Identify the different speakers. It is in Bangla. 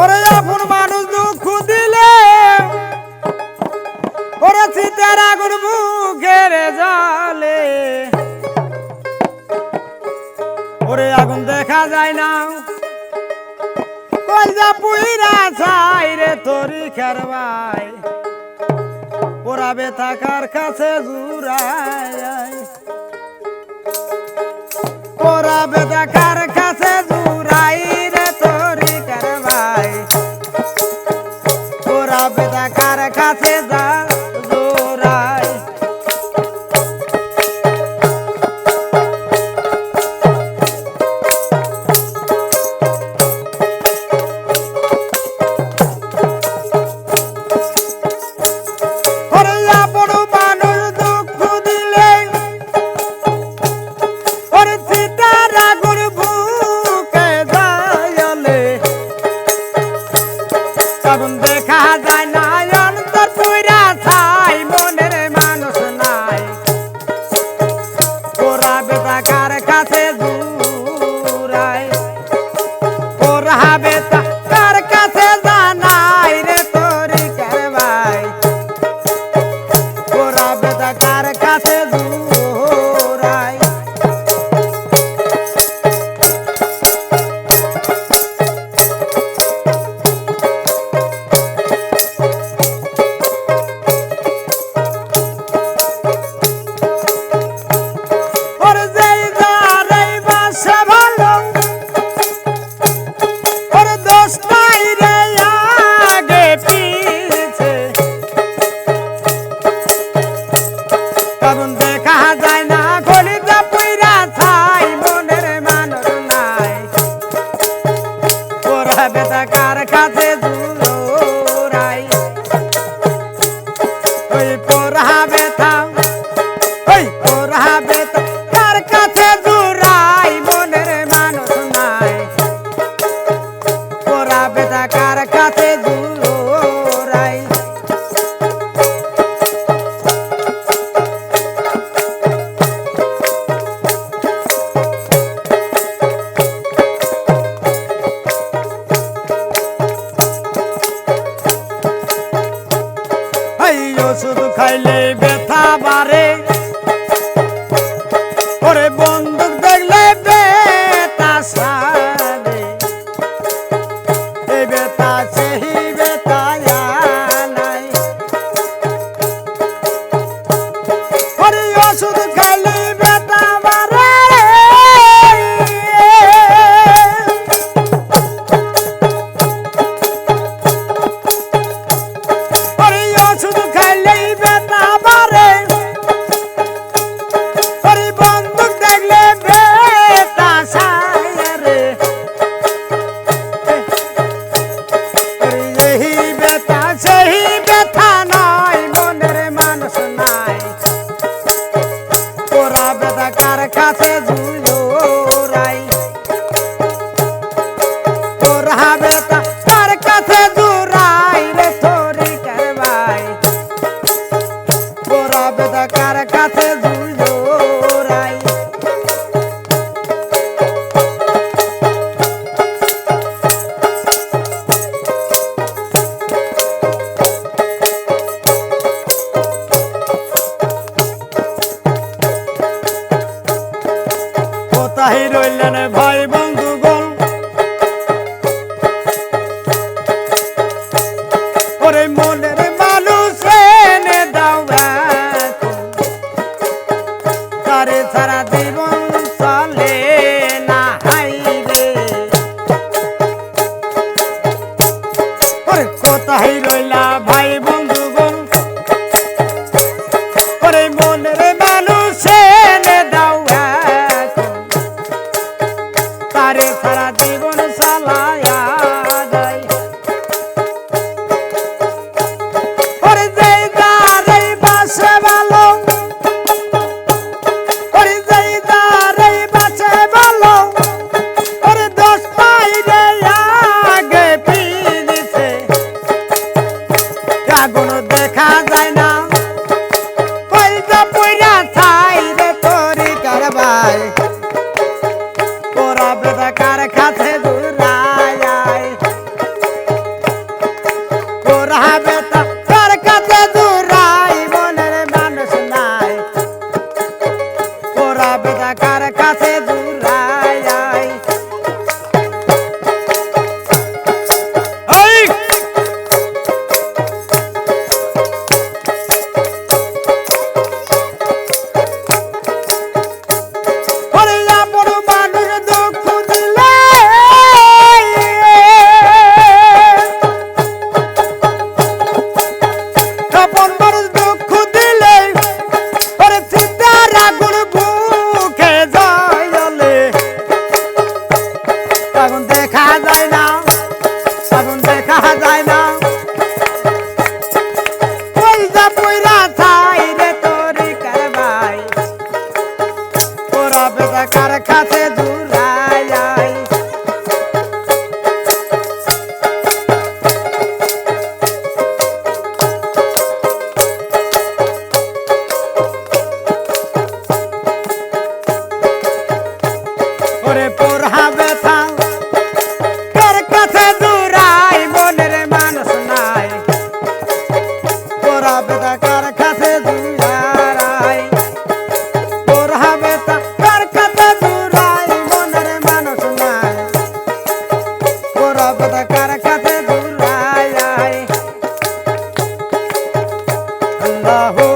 Speaker 1: ওরে এখন মানুষ দুঃখ দিলে, ওরে সীতার আগুন বুকের জলে। ওরে আগুন দেখা যায় না। কলজা পুইরা চাই রে তোরি খেরবাই। পোড়াবে থাকার কাছে জুরায় পোড়াবে থাকার মরণ দেখা যায় না অন্তর তুইরা ছাই, মনের মানুষ নাই। পোরা বেদা কার কাছে দূরায়, ওরা cara, cara, cara. রাস্তায় রইলেন ভাই বন্ধুগণ ওরে মনের মানুষ দাও তারে সারা দিন আপনারা কার খাচ্ছে ওরে পোরা